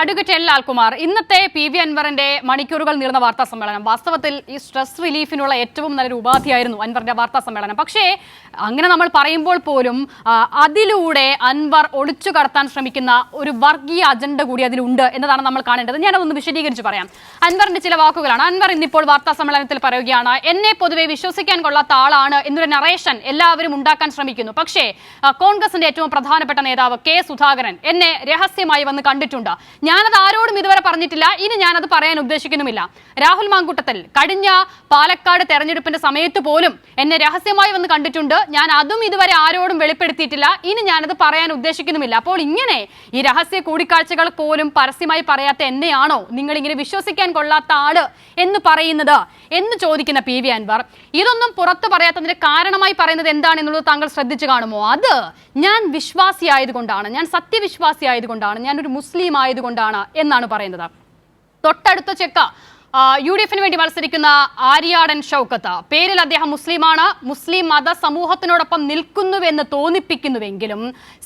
Advocate L Lalkumar ഇന്നത്തെ P V അൻവറിന്റെ മണിക്കൂറുകൾ നീർന്ന വാർത്താ സമ്മേളനം. വാസ്തവത്തിൽ ഈ സ്ട്രെസ് റിലീഫിനുള്ള ഏറ്റവും നല്ലൊരു ഉപാധിയായിരുന്നു അൻവറിന്റെ വാർത്താ സമ്മേളനം. പക്ഷേ അങ്ങനെ നമ്മൾ പറയുമ്പോൾ പോലും അതിലൂടെ അൻവർ ഒളിച്ചു കടത്താൻ ശ്രമിക്കുന്ന ഒരു വർഗീയ അജണ്ട കൂടി അതിലുണ്ട് എന്നതാണ് നമ്മൾ കാണേണ്ടത്. ഞാനതൊന്ന് വിശദീകരിച്ച് പറയാം. അൻവറിന്റെ ചില വാക്കുകളാണ്. അൻവർ ഇന്നിപ്പോൾ വാർത്താ സമ്മേളനത്തിൽ പറയുകയാണ് എന്നെ പൊതുവെ വിശ്വസിക്കാൻ കൊള്ളാത്ത ആളാണ് എന്നൊരു നറേഷൻ എല്ലാവരും ഉണ്ടാക്കാൻ ശ്രമിക്കുന്നു. പക്ഷേ കോൺഗ്രസിന്റെ ഏറ്റവും പ്രധാനപ്പെട്ട നേതാവ് കെ സുധാകരൻ എന്നെ രഹസ്യമായി വന്ന് കണ്ടിട്ടുണ്ട്. ഞാനത് ആരോടും ഇതുവരെ പറഞ്ഞിട്ടില്ല. ഇനി ഞാനത് പറയാൻ ഉദ്ദേശിക്കുന്നുമില്ല. രാഹുൽ മാങ്കുട്ടത്തിൽ കഴിഞ്ഞ പാലക്കാട് തെരഞ്ഞെടുപ്പിന്റെ സമയത്ത് പോലും എന്നെ രഹസ്യമായി വന്ന് കണ്ടിട്ടുണ്ട്. ഞാൻ അതും ഇതുവരെ ആരോടും വെളിപ്പെടുത്തിയിട്ടില്ല. ഇനി ഞാനത് പറയാൻ ഉദ്ദേശിക്കുന്നുമില്ല. അപ്പോൾ ഇങ്ങനെ ഈ രഹസ്യ കൂടിക്കാഴ്ചകൾ പോലും പരസ്യമായി പറയാത്ത എന്നെയാണോ നിങ്ങൾ ഇങ്ങനെ വിശ്വസിക്കാൻ കൊള്ളാത്ത ആൾ എന്ന് പറയുന്നത് എന്ന് ചോദിക്കുന്ന പി വി അൻവർ. ഇതൊന്നും പുറത്ത് പറയാത്തതിന്റെ കാരണമായി പറയുന്നത് എന്താണെന്നുള്ളത് താങ്കൾ ശ്രദ്ധിച്ചു കാണുമോ? അത് ഞാൻ വിശ്വാസിയായതുകൊണ്ടാണ്. ഞാൻ സത്യവിശ്വാസിയായതുകൊണ്ടാണ്. ഞാൻ ഒരു മുസ്ലിം ആയതുകൊണ്ടാണ് എന്നാണ് പറയുന്നത്. തൊട്ടടുത്ത ചെക്ക യു ഡി എഫിന് വേണ്ടി മത്സരിക്കുന്ന ആര്യാടൻ ഷൗക്കത്ത്. പേരിൽ അദ്ദേഹം മുസ്ലിമാണ്. മുസ്ലിം മത സമൂഹത്തിനോടൊപ്പം നിൽക്കുന്നുവെന്ന് തോന്നിപ്പിക്കുന്നുവെങ്കിലും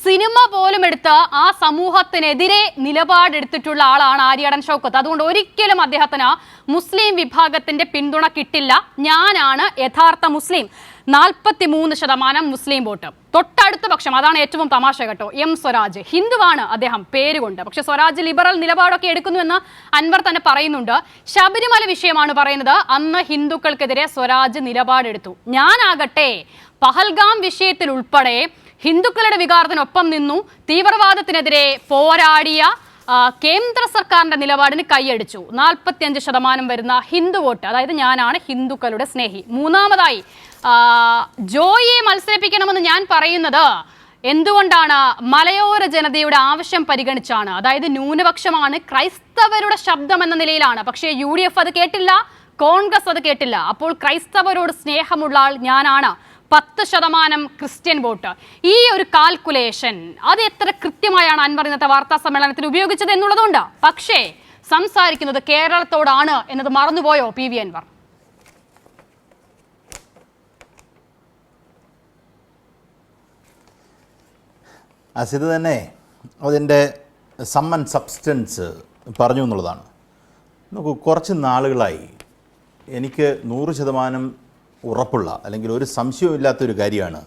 സിനിമ പോലും എടുത്ത് ആ സമൂഹത്തിനെതിരെ നിലപാടെടുത്തിട്ടുള്ള ആളാണ് ആര്യാടൻ ഷൗക്കത്ത്. അതുകൊണ്ട് ഒരിക്കലും അദ്ദേഹത്തിന് മുസ്ലിം വിഭാഗത്തിന്റെ പിന്തുണ കിട്ടില്ല. ഞാനാണ് യഥാർത്ഥ മുസ്ലിം. നാൽപ്പത്തി മൂന്ന് ശതമാനം മുസ്ലിം വോട്ട്. തൊട്ടടുത്ത പക്ഷം അതാണ് ഏറ്റവും തമാശ കേട്ടോ. എം സ്വരാജ്. ഹിന്ദുവാണ് അദ്ദേഹം പേരുകൊണ്ട്. പക്ഷെ സ്വരാജ് ലിബറൽ നിലപാടൊക്കെ എടുക്കുന്നുവെന്ന് അൻവർ തന്നെ പറയുന്നുണ്ട്. ശബരിമല വിഷയമാണ് പറയുന്നത്. അന്ന് ഹിന്ദുക്കൾക്കെതിരെ സ്വരാജ് നിലപാടെടുത്തു. ഞാനാകട്ടെ പഹൽഗാം വിഷയത്തിൽ ഉൾപ്പെടെ ഹിന്ദുക്കളുടെ വികാരത്തിനൊപ്പം നിന്നു തീവ്രവാദത്തിനെതിരെ പോരാടിയ കേന്ദ്ര സർക്കാരിന്റെ നിലപാടിന് കൈയടിച്ചു. നാൽപ്പത്തിയഞ്ച് ശതമാനം വരുന്ന ഹിന്ദു വോട്ട് അതായത് ഞാനാണ് ഹിന്ദുക്കളുടെ സ്നേഹി. മൂന്നാമതായി ജോയിയെ മത്സരിപ്പിക്കണമെന്ന് ഞാൻ പറയുന്നത് എന്തുകൊണ്ടാണ് മലയോര ജനതയുടെ ആവശ്യം പരിഗണിച്ചാണ്? അതായത് ന്യൂനപക്ഷമാണ് ക്രൈസ്തവരുടെ ശബ്ദം എന്ന നിലയിലാണ്. പക്ഷേ യു ഡി എഫ് അത് കേട്ടില്ല കോൺഗ്രസ് അത് കേട്ടില്ല. അപ്പോൾ ക്രൈസ്തവരോട് സ്നേഹമുള്ള ആൾ ഞാനാണ്. പത്ത് ശതമാനം ക്രിസ്ത്യൻ വോട്ട്. ഈ ഒരു കാൽക്കുലേഷൻ അത് എത്ര കൃത്യമായാണ് അൻവർ ഇന്നത്തെ വാർത്താ സമ്മേളനത്തിൽ ഉപയോഗിച്ചത് എന്നുള്ളതുണ്ട്. പക്ഷേ സംസാരിക്കുന്നത് കേരളത്തോടാണ് എന്നത് മറന്നുപോയോ പി വി അൻവർ? അസിത് തന്നെ അതിന്റെ സമ്മൻ സബ്സ്റ്റൻസ് പറഞ്ഞു എന്നുള്ളതാണ്. നമുക്ക് കുറച്ച് നാളുകളായി എനിക്ക് നൂറ് ശതമാനം ഉറപ്പുള്ള അല്ലെങ്കിൽ ഒരു സംശയമില്ലാത്തൊരു കാര്യമാണ്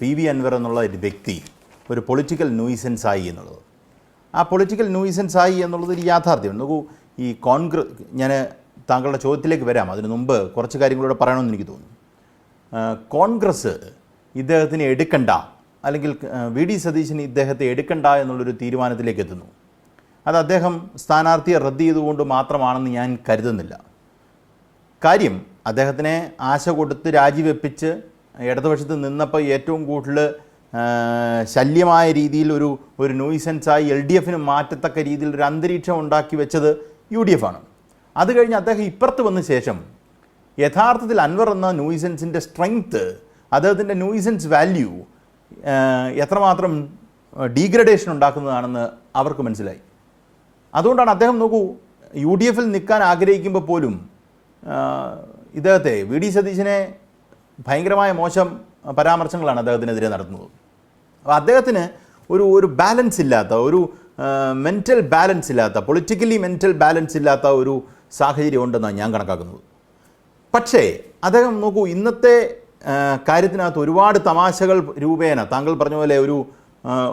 പി വി അൻവർ എന്നുള്ള ഒരു വ്യക്തി ഒരു പൊളിറ്റിക്കൽ ന്യൂയിസൻസ് ആയി എന്നുള്ളത്. ആ പൊളിറ്റിക്കൽ ന്യൂയിസൻസ് ആയി എന്നുള്ളത് ഒരു യാഥാർത്ഥ്യമാണ്. നോക്കൂ ഈ കോൺഗ്രസ് ഞാൻ താങ്കളുടെ ചോദ്യത്തിലേക്ക് വരാം. അതിന് മുമ്പ് കുറച്ച് കാര്യങ്ങളൂടെ പറയണമെന്ന് എനിക്ക് തോന്നുന്നു. കോൺഗ്രസ് ഇദ്ദേഹത്തിന് എടുക്കണ്ട. അല്ലെങ്കിൽ വി ഡി സതീശൻ ഇദ്ദേഹത്തെ എടുക്കണ്ട എന്നുള്ളൊരു തീരുമാനത്തിലേക്ക് എത്തുന്നു. അത് അദ്ദേഹം സ്ഥാനാർത്ഥിയെ റദ്ദ് ചെയ്തുകൊണ്ട് മാത്രമാണെന്ന് ഞാൻ കരുതുന്നില്ല. കാര്യം അദ്ദേഹത്തിനെ ആശ കൊടുത്ത് രാജിവെപ്പിച്ച് ഇടതുപക്ഷത്ത് നിന്നപ്പോൾ ഏറ്റവും കൂടുതൽ ശല്യമായ രീതിയിൽ ഒരു ഒരു ന്യൂയിസൻസായി എൽ ഡി എഫിന് മാറ്റത്തക്ക രീതിയിൽ ഒരു അന്തരീക്ഷം ഉണ്ടാക്കി വെച്ചത് യു ഡി എഫാണ് അത് കഴിഞ്ഞ് അദ്ദേഹം ഇപ്പുറത്ത് വന്ന ശേഷം യഥാർത്ഥത്തിൽ അൻവർ എന്ന ന്യൂയിസൻസിന്റെ സ്ട്രെങ്ത്ത് അദ്ദേഹത്തിന്റെ ന്യൂയിസൻസ് വാല്യൂ എത്രമാത്രം ഡീഗ്രഡേഷൻ ഉണ്ടാക്കുന്നതാണെന്ന് അവർക്ക് മനസ്സിലായി. അതുകൊണ്ടാണ് അദ്ദേഹം നോക്കൂ യു ഡി എഫിൽ നിൽക്കാൻ ആഗ്രഹിക്കുമ്പോൾ പോലും ഇദ്ദേഹത്തെ വി ഡി സതീശനെ ഭയങ്കരമായ മോശം പരാമർശങ്ങളാണ് അദ്ദേഹത്തിനെതിരെ നടത്തുന്നത്. അപ്പോൾ അദ്ദേഹത്തിന് ഒരു ഒരു ബാലൻസ് ഇല്ലാത്ത ഒരു മെന്റൽ ബാലൻസ് ഇല്ലാത്ത പൊളിറ്റിക്കലി മെന്റൽ ബാലൻസ് ഇല്ലാത്ത ഒരു സാഹചര്യം ഉണ്ടെന്നാണ് ഞാൻ കണക്കാക്കുന്നത്. പക്ഷേ അദ്ദേഹം നോക്കൂ ഇന്നത്തെ കാര്യത്തിനകത്ത് ഒരുപാട് തമാശകൾ രൂപേണ. താങ്കൾ പറഞ്ഞ പോലെ ഒരു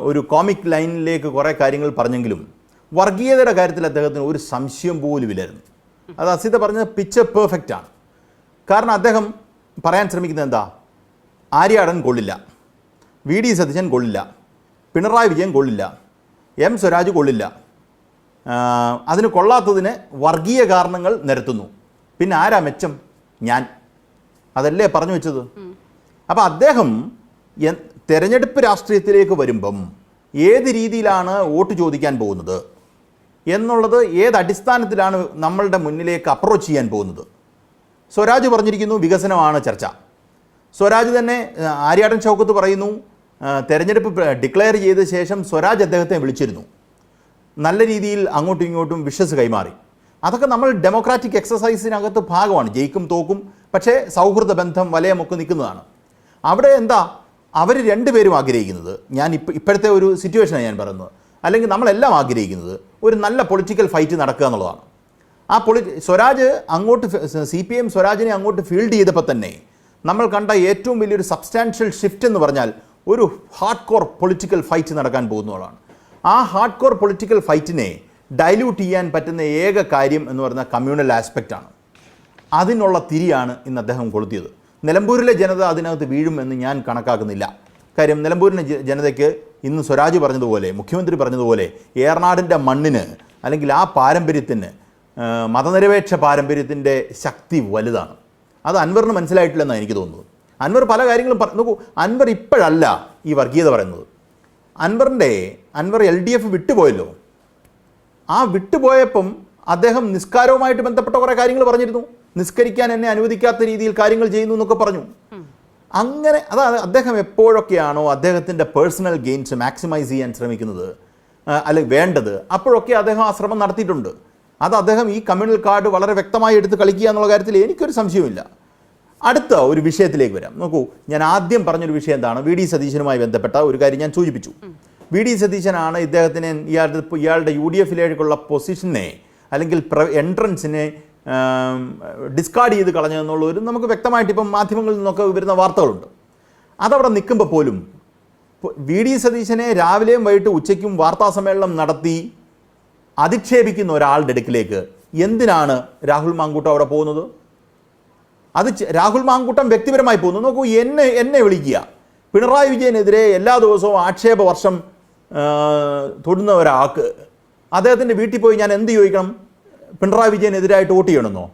ഒരു കോമിക് ലൈനിലേക്ക് കുറേ കാര്യങ്ങൾ പറഞ്ഞെങ്കിലും വർഗീയതയുടെ കാര്യത്തിൽ അദ്ദേഹത്തിന് ഒരു സംശയം പോലും ഇല്ലായിരുന്നു. അത് അസിത പറഞ്ഞത് പിക്ചർ പെർഫെക്റ്റ് ആണ്. കാരണം അദ്ദേഹം പറയാൻ ശ്രമിക്കുന്നത് എന്താ? ആര്യാടൻ കൊള്ളില്ല. വി ഡി സതീശൻ കൊള്ളില്ല. പിണറായി വിജയൻ കൊള്ളില്ല. എം സ്വരാജ് കൊള്ളില്ല. അതിന് കൊള്ളാത്തതിന് വർഗീയ കാരണങ്ങൾ നിരത്തുന്നു. പിന്നെ ആരാ മെച്ചം? ഞാൻ. അതല്ലേ പറഞ്ഞു വെച്ചത്? അപ്പം അദ്ദേഹം തെരഞ്ഞെടുപ്പ് രാഷ്ട്രീയത്തിലേക്ക് വരുമ്പം ഏത് രീതിയിലാണ് വോട്ട് ചോദിക്കാൻ പോകുന്നത്? എന്നുള്ളത് ഏത് അടിസ്ഥാനത്തിലാണ് നമ്മളുടെ മുന്നിലേക്ക് അപ്രോച്ച് ചെയ്യാൻ പോകുന്നത്? സ്വരാജ് പറഞ്ഞിരിക്കുന്നു വികസനമാണ് ചർച്ച. സ്വരാജ് തന്നെ ആര്യാടൻ ചൗക്കത്ത് പറയുന്നു തെരഞ്ഞെടുപ്പ് ഡിക്ലെയർ ചെയ്ത ശേഷം സ്വരാജ് അദ്ദേഹത്തെ വിളിച്ചിരുന്നു. നല്ല രീതിയിൽ അങ്ങോട്ടും ഇങ്ങോട്ടും വിഷസ് കൈമാറി. അതൊക്കെ നമ്മൾ ഡെമോക്രാറ്റിക് എക്സസൈസിനകത്ത് ഭാഗമാണ്. ജയിക്കും തോക്കും പക്ഷേ സൗഹൃദ ബന്ധം വലയമൊക്കെ നിൽക്കുന്നതാണ്. അവിടെ എന്താ? അവർ രണ്ടുപേരും ആഗ്രഹിക്കുന്നത്. ഞാൻ ഇപ്പം ഇപ്പോഴത്തെ ഒരു സിറ്റുവേഷനാണ് ഞാൻ പറയുന്നത്. അല്ലെങ്കിൽ നമ്മളെല്ലാം ആഗ്രഹിക്കുന്നത് ഒരു നല്ല പൊളിറ്റിക്കൽ ഫൈറ്റ് നടക്കുക എന്നുള്ളതാണ്. ആ പൊളി സ്വരാജ് അങ്ങോട്ട് സി പി എം സ്വരാജിനെ അങ്ങോട്ട് ഫീൽഡ് ചെയ്തപ്പോൾ തന്നെ നമ്മൾ കണ്ട ഏറ്റവും വലിയൊരു സബ്സ്റ്റാൻഷ്യൽ ഷിഫ്റ്റ് എന്ന് പറഞ്ഞാൽ ഒരു ഹാർഡ് കോർ പൊളിറ്റിക്കൽ ഫൈറ്റ് നടക്കാൻ പോകുന്നതാണ് ആ ഹാർഡ് കോർ പൊളിറ്റിക്കൽ ഫൈറ്റിനെ ഡൈല്യൂട്ട് ചെയ്യാൻ പറ്റുന്ന ഏക കാര്യം എന്ന് പറയുന്ന കമ്മ്യൂണൽ ആസ്പെക്റ്റാണ് അതിനുള്ള തിരിയാണ് ഇന്ന് അദ്ദേഹം കൊളുത്തിയത്. നിലമ്പൂരിലെ ജനത അതിനകത്ത് വീഴുമെന്ന് ഞാൻ കണക്കാക്കുന്നില്ല. കാര്യം നിലമ്പൂരിലെ ജനതയ്ക്ക് ഇന്ന് സ്വരാജ് പറഞ്ഞതുപോലെ മുഖ്യമന്ത്രി പറഞ്ഞതുപോലെ ഏറനാടിന്റെ മണ്ണിന് അല്ലെങ്കിൽ ആ പാരമ്പര്യത്തിന് മതനിരപേക്ഷ പാരമ്പര്യത്തിന്റെ ശക്തി വലുതാണ്. അത് അൻവറിന് മനസ്സിലായിട്ടില്ലെന്നാണ് എനിക്ക് തോന്നുന്നത്. അൻവർ പല കാര്യങ്ങളും പറ നോക്കൂ അൻവർ ഇപ്പോഴല്ല ഈ വർഗീയത പറയുന്നത്. അൻവറിന്റെ അൻവർ എൽ ഡി എഫ് വിട്ടുപോയല്ലോ. ആ വിട്ടുപോയപ്പം അദ്ദേഹം നിസ്കാരവുമായിട്ട് ബന്ധപ്പെട്ട കുറേ കാര്യങ്ങൾ പറഞ്ഞിരുന്നു. നിസ്കരിക്കാൻ എന്നെ അനുവദിക്കാത്ത രീതിയിൽ കാര്യങ്ങൾ ചെയ്യുന്നു എന്നൊക്കെ പറഞ്ഞു. അങ്ങനെ അതാണ് അദ്ദേഹം എപ്പോഴൊക്കെയാണോ അദ്ദേഹത്തിന്റെ പേഴ്സണൽ ഗെയിൻസ് മാക്സിമൈസ് ചെയ്യാൻ ശ്രമിക്കുന്നത് അല്ലെങ്കിൽ അല്ലെ വേണ്ടത് അപ്പോഴൊക്കെ അദ്ദേഹം ആ ശ്രമം നടത്തിയിട്ടുണ്ട്. അത് അദ്ദേഹം ഈ കമ്മ്യൂണൽ കാർഡ് വളരെ വ്യക്തമായി എടുത്ത് കളിക്കുക എന്നുള്ള കാര്യത്തിൽ എനിക്കൊരു സംശയവുമില്ല. അടുത്ത ഒരു വിഷയത്തിലേക്ക് വരാം. നോക്കൂ ഞാൻ ആദ്യം പറഞ്ഞൊരു വിഷയം എന്താണ്? വി ഡി സതീശനുമായി ബന്ധപ്പെട്ട ഒരു കാര്യം ഞാൻ സൂചിപ്പിച്ചു. വി ഡി സതീശനാണ് ഇദ്ദേഹത്തിന് ഇയാളുടെ ഇയാളുടെ യു ഡി എഫിലേക്കുള്ള പൊസിഷനെ അല്ലെങ്കിൽ എൻട്രൻസിനെ ഡിസ്കാർഡ് ചെയ്ത് കളഞ്ഞതെന്നുള്ളൊരു നമുക്ക് വ്യക്തമായിട്ട് ഇപ്പം മാധ്യമങ്ങളിൽ നിന്നൊക്കെ വരുന്ന വാർത്തകളുണ്ട്. അതവിടെ നിൽക്കുമ്പോൾ പോലും വി ഡി സതീശനെ രാവിലെയും വൈകിട്ട് ഉച്ചയ്ക്കും വാർത്താ സമ്മേളനം നടത്തി അധിക്ഷേപിക്കുന്ന ഒരാളുടെ അടുക്കിലേക്ക് എന്തിനാണ് രാഹുൽ മാങ്കൂട്ടം അവിടെ പോകുന്നത്? അത് രാഹുൽ മാങ്കൂട്ടം വ്യക്തിപരമായി പോകുന്നു. നോക്കൂ എന്നെ എന്നെ വിളിക്കുക. പിണറായി വിജയനെതിരെ എല്ലാ ദിവസവും ആക്ഷേപ വർഷം തൊടുന്ന ഒരാൾക്ക് അദ്ദേഹത്തിന്റെ വീട്ടിൽ പോയി ഞാൻ എന്ത് ചോദിക്കണം? പിണറായി വിജയനെതിരായിട്ട് വോട്ട് ചെയ്യണമെന്നോ?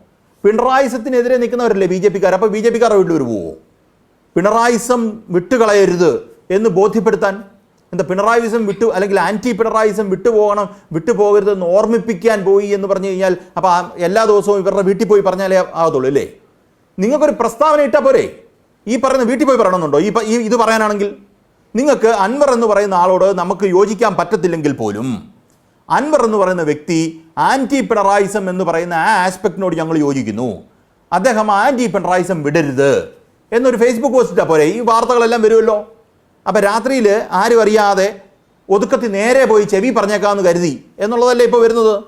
പിണറായിസത്തിനെതിരെ നിൽക്കുന്നവരല്ലേ ബി ജെ പിക്കാർ? അപ്പോൾ ബി ജെ പിക്കാർ വീട്ടിൽ പോവോ പിണറായിസം വിട്ടുകളയരുത് എന്ന് ബോധ്യപ്പെടുത്താൻ എന്താ പിണറായിസം വിട്ടു അല്ലെങ്കിൽ ആന്റി പിണറായിസം വിട്ടുപോകണം വിട്ടുപോകരുതെന്ന് ഓർമ്മിപ്പിക്കാൻ പോയി എന്ന് പറഞ്ഞു കഴിഞ്ഞാൽ അപ്പോൾ എല്ലാ ദിവസവും ഇവരുടെ വീട്ടിൽ പോയി പറഞ്ഞാലേ ആകത്തുള്ളൂ അല്ലേ? നിങ്ങൾക്കൊരു പ്രസ്താവന ഇട്ടാൽ പോരെ? ഈ പറയുന്ന വീട്ടിൽ പോയി പറയണമെന്നുണ്ടോ? ഈ ഇത് പറയാനാണെങ്കിൽ നിങ്ങൾക്ക് അൻവർ എന്ന് പറയുന്ന ആളോട് നമുക്ക് യോജിക്കാൻ പറ്റത്തില്ലെങ്കിൽ പോലും അൻവർ എന്ന് പറയുന്ന വ്യക്തി ആന്റി പിണറായിസം എന്ന് പറയുന്ന ആ ആസ്പെക്റ്റിനോട് ഞങ്ങൾ യോജിക്കുന്നു. അദ്ദേഹം ആന്റി പിണറായിസം വിടരുത് എന്നൊരു ഫേസ്ബുക്ക് പോസ്റ്റ് പോരെ. ഈ വാർത്തകളെല്ലാം വരുമല്ലോ. അപ്പം രാത്രിയിൽ ആരും അറിയാതെ ഒതുക്കത്തിൽ നേരെ പോയി ചെവി പറഞ്ഞേക്കാമെന്ന് കരുതി എന്നുള്ളതല്ലേ ഇപ്പോൾ വരുന്നത്?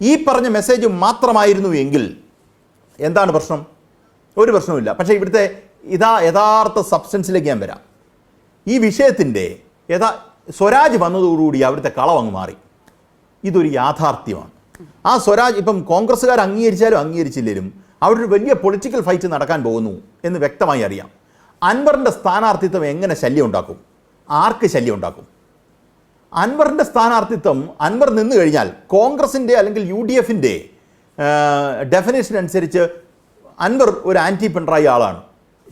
ഈ പറഞ്ഞ മെസ്സേജ് മാത്രമായിരുന്നു എങ്കിൽ എന്താണ് പ്രശ്നം? ഒരു പ്രശ്നവുമില്ല. പക്ഷേ ഇവിടുത്തെ ഇതാ യഥാർത്ഥ സബ്സ്റ്റൻസിലേക്ക് ഞാൻ വരാം. ഈ വിഷയത്തിന്റെ യഥാ സ്വരാജ് വന്നതോടുകൂടി അവിടുത്തെ കളവങ്ങ് മാറി. ഇതൊരു യാഥാർത്ഥ്യമാണ്. ആ സ്വരാജ് ഇപ്പം കോൺഗ്രസ്സുകാർ അംഗീകരിച്ചാലും അംഗീകരിച്ചില്ലെങ്കിലും അവിടെ ഒരു വലിയ പൊളിറ്റിക്കൽ ഫൈറ്റ് നടക്കാൻ പോകുന്നു എന്ന് വ്യക്തമായി അറിയാം. അൻവറിന്റെ സ്ഥാനാർത്ഥിത്വം എങ്ങനെ ശല്യം ഉണ്ടാക്കും? ആർക്ക് ശല്യം ഉണ്ടാക്കും? അൻവറിന്റെ സ്ഥാനാർത്ഥിത്വം അൻവർ നിന്ന് കഴിഞ്ഞാൽ കോൺഗ്രസിന്റെ അല്ലെങ്കിൽ യു ഡി എഫിന്റെ ഡെഫിനേഷൻ അനുസരിച്ച് അൻവർ ഒരു ആന്റി പിണറായി ആളാണ്.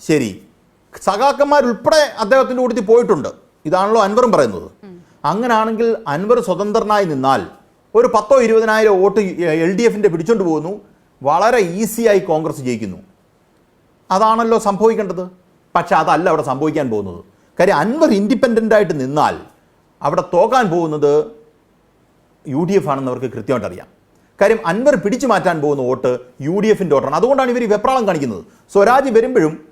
ശരി. സഖാക്കന്മാരുൾപ്പെടെ അദ്ദേഹത്തിന്റെ കൂട്ടത്തിൽ പോയിട്ടുണ്ട്. ഇതാണല്ലോ അൻവറും പറയുന്നത്. അങ്ങനെയാണെങ്കിൽ അൻവർ സ്വതന്ത്രനായി നിന്നാൽ ഒരു പത്തോ ഇരുപതിനായിരം വോട്ട് എൽ ഡി എഫിന്റെ പിടിച്ചോണ്ട് പോകുന്നു. വളരെ ഈസിയായി കോൺഗ്രസ് ജയിക്കുന്നു. അതാണല്ലോ സംഭവിക്കേണ്ടത്? പക്ഷെ അതല്ല അവിടെ സംഭവിക്കാൻ പോകുന്നത്. കാര്യം അൻവർ ഇൻഡിപെൻഡന്റ് ആയിട്ട് നിന്നാൽ അവിടെ തോക്കാൻ പോകുന്നത് യു ഡി എഫ് ആണെന്ന് അവർക്ക് കൃത്യമായിട്ട് അറിയാം. കാര്യം അൻവർ പിടിച്ചു മാറ്റാൻ പോകുന്ന വോട്ട് യു ഡി എഫിന്റെ വോട്ടാണ്. അതുകൊണ്ടാണ് ഇവർ വെപ്രാളം കാണിക്കുന്നത്. സ്വരാജ് വരുമ്പോഴും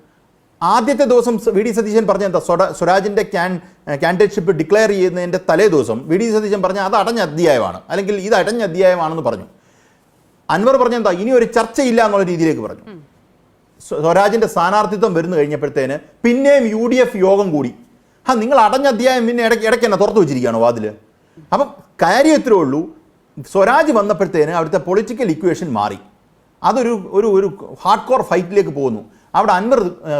ആദ്യത്തെ ദിവസം വി ഡി സതീശൻ പറഞ്ഞ എന്താ സ്വര- സ്വരാജിന്റെ ക്യാൻ കാൻഡിഡേറ്റ്ഷിപ്പ് ഡിക്ലെയർ ചെയ്യുന്നതിന്റെ തലേ ദിവസം വി ഡി സതീശൻ പറഞ്ഞ അത് അടഞ്ഞ അധ്യായമാണ്. അല്ലെങ്കിൽ ഇത് അടഞ്ഞ അധ്യായമാണെന്ന് പറഞ്ഞു. അൻവർ പറഞ്ഞ എന്താ ഇനി ഒരു ചർച്ചയില്ല എന്നുള്ള രീതിയിലേക്ക് പറഞ്ഞു. സ്വരാജിന്റെ സ്ഥാനാർത്ഥിത്വം വരുന്നു കഴിഞ്ഞപ്പോഴത്തേന് പിന്നെയും യു ഡി എഫ് യോഗം കൂടി. ആ നിങ്ങൾ അടഞ്ഞ അധ്യായം പിന്നെ ഇടയ്ക്ക് ഇടയ്ക്ക് തന്നെ തുറന്നു വെച്ചിരിക്കുകയാണ് വാതിൽ അപ്പം കാര്യം ഇത്രേ ഉള്ളൂ. സ്വരാജ് വന്നപ്പോഴത്തേന് അവിടുത്തെ പൊളിറ്റിക്കൽ ഇക്വേഷൻ മാറി. അതൊരു ഒരു ഒരു ഹാർഡ് കോർ ഫൈറ്റിലേക്ക് പോകുന്നു. അവിടെ അൻവർ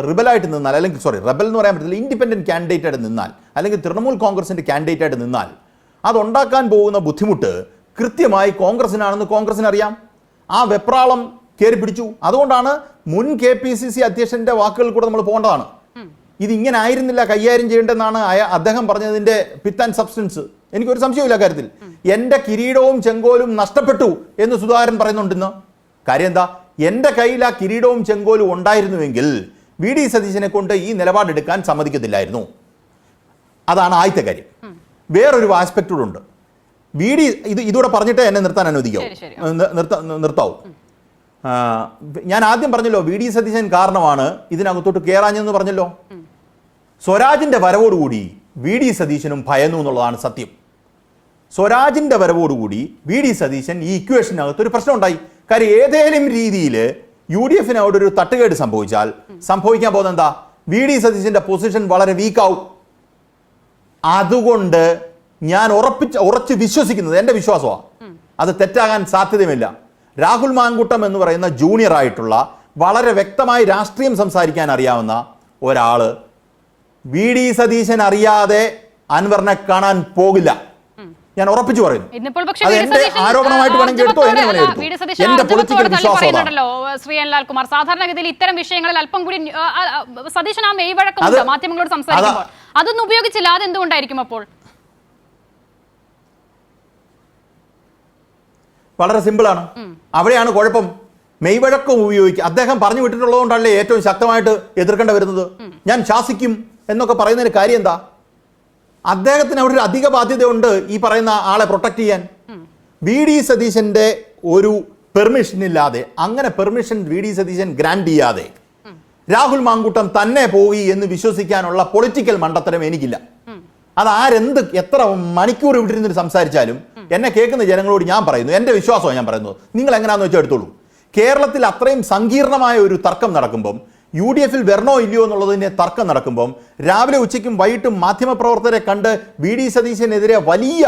റിബലായിട്ട് നിന്നാൽ അല്ലെങ്കിൽ സോറി റിബൽ എന്ന് പറയാൻ പറ്റില്ല ഇൻഡിപെൻഡന്റ് കാൻഡിഡേറ്റ് ആയിട്ട് നിന്നാൽ അല്ലെങ്കിൽ തൃണമൂൽ കോൺഗ്രസിന്റെ കാൻഡിഡേറ്റ് ആയിട്ട് നിന്നാൽ അതുണ്ടാക്കാൻ പോകുന്ന ബുദ്ധിമുട്ട് കൃത്യമായി കോൺഗ്രസിനാണെന്ന് കോൺഗ്രസിന് അറിയാം ആ വെപ്രാളം കയറി പിടിച്ചു. അതുകൊണ്ടാണ് മുൻ കെ പി സി സി അധ്യക്ഷന്റെ വാക്കുകൾ കൂടെ നമ്മൾ പോകേണ്ടതാണ്. ഇത് ഇങ്ങനെ ആയിരുന്നില്ല കൈകാര്യം ചെയ്യേണ്ടതെന്നാണ് അദ്ദേഹം പറഞ്ഞതിന്റെ പിത്ത് ആൻഡ് സബ്സ്റ്റൻസ് എനിക്കൊരു സംശയമില്ല കാര്യത്തിൽ. എന്റെ കിരീടവും ചെങ്കോലും നഷ്ടപ്പെട്ടു എന്ന് സുധാകരൻ പറയുന്നുണ്ടെന്ന് കാര്യം എന്താ? എന്റെ കയ്യിൽ ആ കിരീടവും ചെങ്കോലും ഉണ്ടായിരുന്നുവെങ്കിൽ വി ഡി സതീശനെ കൊണ്ട് ഈ നിലപാടെടുക്കാൻ സമ്മതിക്കത്തില്ലായിരുന്നു. അതാണ് ആദ്യത്തെ കാര്യം. വേറൊരു ആസ്പെക്ട് കൂടെ ഉണ്ട്. വി ഡി ഇത് ഇതൂടെ പറഞ്ഞിട്ട് എന്നെ നിർത്താൻ അനുവദിക്കാവൂ നിർത്താവൂ. ഞാൻ ആദ്യം പറഞ്ഞല്ലോ വി ഡി സതീശൻ കാരണമാണ് ഇതിനകത്തോട്ട് കയറാഞ്ഞെന്ന് പറഞ്ഞല്ലോ. സ്വരാജിന്റെ വരവോടുകൂടി വി ഡി സതീശനും ഭയന്നു എന്നുള്ളതാണ് സത്യം. സ്വരാജിന്റെ വരവോടുകൂടി വി ഡി സതീശൻ ഈ ഇക്വേഷനകത്ത് ഒരു പ്രശ്നം ഉണ്ടായി കാര്യം ഏതെങ്കിലും രീതിയിൽ യു ഡി എഫിന് അവിടെ ഒരു തട്ടുകേട് സംഭവിച്ചാൽ സംഭവിക്കാൻ പോകുന്നത് എന്താ? വി ഡി സതീശന്റെ പൊസിഷൻ വളരെ വീക്കാവും അതുകൊണ്ട് ഞാൻ ഉറപ്പിച്ച് ഉറച്ച് വിശ്വസിക്കുന്നത് എന്റെ വിശ്വാസമാണ് അത് തെറ്റാകാൻ സാധ്യതയുമില്ല. രാഹുൽ മാങ്കുട്ടം എന്ന് പറയുന്ന ജൂനിയർ ആയിട്ടുള്ള വളരെ വ്യക്തമായി രാഷ്ട്രീയം സംസാരിക്കാൻ അറിയാവുന്ന ഒരാൾ വി ഡി സതീശൻ അറിയാതെ അൻവറിനെ കാണാൻ പോകില്ല. ഞാൻ ഉറപ്പിച്ചു പറയുന്നു. എന്റെ ആരോപണമായിട്ട് വേണമെങ്കിൽ എടുത്തോ, എന്നെ വേണമെങ്കിൽ. എന്റെ പൊളിറ്റിക്കൽ വിശ്വാസം അതാണ്. കുമാർ സാധാരണഗതിയിൽ ഇത്തരം വിഷയങ്ങളിൽ അല്പം കൂടി സതീശൻ ആ മെയ്വഴക്കം മാധ്യമങ്ങളോട് സംസാരിക്കുമ്പോൾ. അതൊന്നും ഉപയോഗിച്ചില്ല അതെന്തുകൊണ്ടായിരിക്കും അപ്പോൾ? വളരെ സിമ്പിളാണ്. അവിടെയാണ് കുഴപ്പം. മെയ്വഴക്കം ഉപയോഗിക്കുക അദ്ദേഹം പറഞ്ഞു വിട്ടിട്ടുള്ളതുകൊണ്ടല്ലേ ഏറ്റവും ശക്തമായിട്ട് എതിർക്കേണ്ട വരുന്നത്? ഞാൻ ശാസിക്കും എന്നൊക്കെ പറയുന്നതിന് കാര്യം എന്താ? അദ്ദേഹത്തിന് അവിടെ ഒരു അധിക ബാധ്യതയുണ്ട് ഈ പറയുന്ന ആളെ പ്രൊട്ടക്ട് ചെയ്യാൻ. വി ഡി സതീശന്റെ ഒരു പെർമിഷൻ ഇല്ലാതെ അങ്ങനെ permission V D Satheesan grant ചെയ്യാതെ രാഹുൽ മാങ്കൂട്ടം തന്നെ പോയി എന്ന് വിശ്വസിക്കാനുള്ള പൊളിറ്റിക്കൽ മണ്ടത്തരം എനിക്കില്ല. അത് ആരെന്ത് എത്ര മണിക്കൂർ വിട്ടിരുന്നിട്ട് സംസാരിച്ചാലും എന്നെ കേൾക്കുന്ന ജനങ്ങളോട് ഞാൻ പറയുന്നു എന്റെ വിശ്വാസമാണ് ഞാൻ പറയുന്നത്. നിങ്ങൾ എങ്ങനെയാണെന്ന് വെച്ചാൽ എടുത്തോളൂ. കേരളത്തിൽ അത്രയും സങ്കീർണമായ ഒരു തർക്കം നടക്കുമ്പം യു ഡി എഫിൽ വരണോ ഇല്ലയോ എന്നുള്ളതിന് തർക്കം നടക്കുമ്പം രാവിലെ ഉച്ചയ്ക്കും വൈകിട്ടും മാധ്യമപ്രവർത്തകരെ കണ്ട് വി ഡി സതീശനെതിരെ വലിയ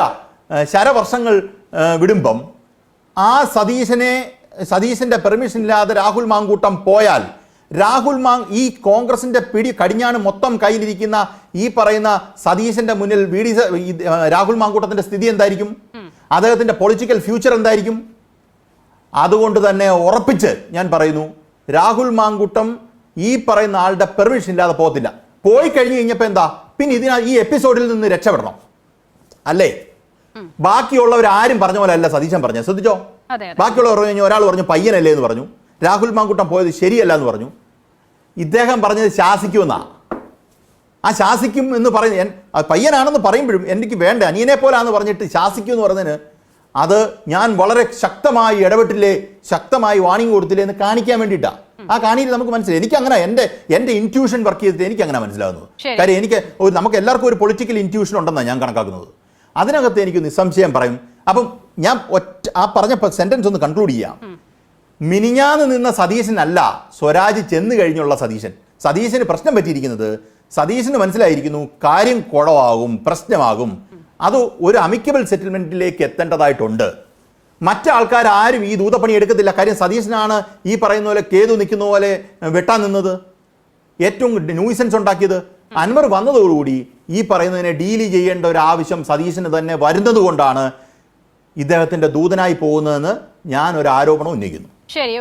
ശരവർഷങ്ങൾ വിടുമ്പം ആ സതീശനെ സതീശന്റെ പെർമിഷൻ ഇല്ലാതെ രാഹുൽ മാങ്കൂട്ടം പോയാൽ രാഹുൽ മാങ് ഈ കോൺഗ്രസിന്റെ പിടി കടിഞ്ഞാണ് മൊത്തം കയ്യിലിരിക്കുന്ന ഈ പറയുന്ന സതീശന്റെ മുന്നിൽ വി ഡി രാഹുൽ മാങ്കൂട്ടത്തിന്റെ സ്ഥിതി എന്തായിരിക്കും? അദ്ദേഹത്തിന്റെ പൊളിറ്റിക്കൽ ഫ്യൂച്ചർ എന്തായിരിക്കും? അതുകൊണ്ട് തന്നെ ഉറപ്പിച്ച് ഞാൻ പറയുന്നു രാഹുൽ മാങ്കൂട്ടം ഈ പറയുന്ന ആളുടെ പെർമിഷൻ ഇല്ലാതെ പോകത്തില്ല. പോയി കഴിഞ്ഞു കഴിഞ്ഞപ്പോൾ എന്താ? പിന്നെ ഇതിനാ ഈ എപ്പിസോഡിൽ നിന്ന് രക്ഷപ്പെടണം. അല്ലേ? ബാക്കിയുള്ളവർ ആരും പറഞ്ഞ പോലെ അല്ല സതീശൻ പറഞ്ഞത്. ശ്രദ്ധിച്ചോ. ബാക്കിയുള്ളവർ പറഞ്ഞു കഴിഞ്ഞാൽ ഒരാൾ പറഞ്ഞു പയ്യനല്ലേ എന്ന് പറഞ്ഞു. രാഹുൽ മാങ്കുട്ടം പോയത് ശരിയല്ല എന്ന് പറഞ്ഞു. ഇദ്ദേഹം പറഞ്ഞത് ശാസിക്കുമെന്നാ. ആ ശാസിക്കും എന്ന് ആ പയ്യനാണെന്ന് പറയുമ്പോഴും എനിക്ക് വേണ്ട അനിയനെ പോലാന്ന് പറഞ്ഞിട്ട് ശാസിക്കും എന്ന് പറഞ്ഞതിന് അത് ഞാൻ വളരെ ശക്തമായി ഇടപെട്ടില്ലേ ശക്തമായി വാണിംഗ് കൊടുത്തില്ലേ എന്ന് കാണിക്കാൻ വേണ്ടിയിട്ടാണ് ആ കാണിയിൽ നമുക്ക് മനസ്സിലായി. എനിക്ക് അങ്ങനെ എന്റെ എന്റെ ഇന്റ്യൂഷൻ വർക്ക് ചെയ്തിട്ട് എനിക്ക് അങ്ങനെ മനസ്സിലാകുന്നത്. കാര്യം എനിക്ക് ഒരു നമുക്ക് എല്ലാവർക്കും ഒരു പൊളിറ്റിക്കൽ ഇന്റ്യൂഷൻ ഉണ്ടെന്നാണ് ഞാൻ കണക്കാക്കുന്നത്. അതിനകത്ത് എനിക്ക് നിസ്സംശയം പറയും. അപ്പം ഞാൻ ഒറ്റ ആ പറഞ്ഞ സെന്റൻസ് ഒന്ന് കൺക്ലൂഡ് ചെയ്യാം. മിനിഞ്ഞാന്ന് നിന്ന സതീശൻ അല്ല സ്വരാജ് ചെന്ന് കഴിഞ്ഞുള്ള സതീശൻ. സതീശന് പ്രശ്നം പറ്റിയിരിക്കുന്നത് സതീശന് മനസ്സിലായിരിക്കുന്നു കാര്യം കുളമാകും പ്രശ്നമാകും. അത് ഒരു അമിക്കബിൾ സെറ്റിൽമെന്റിലേക്ക് എത്തേണ്ടതായിട്ടുണ്ട്. മറ്റാൾക്കാർ ആരും ഈ ദൂതപ്പണി എടുക്കത്തില്ല. കാര്യം സതീശനാണ് ഈ പറയുന്ന പോലെ കേതു നിൽക്കുന്ന പോലെ വെട്ടാൻ നിന്നത്. ഏറ്റവും ന്യൂസൻസ് ഉണ്ടാക്കിയത്. അൻവർ വന്നതോടുകൂടി ഈ പറയുന്നതിനെ ഡീൽ ചെയ്യേണ്ട ഒരു ആവശ്യം സതീശന് തന്നെ വരുന്നത് കൊണ്ടാണ് ഇദ്ദേഹത്തിന്റെ ദൂതനായി പോകുന്നതെന്ന് ഞാൻ ഒരു ആരോപണം ഉന്നയിക്കുന്നു. ശരി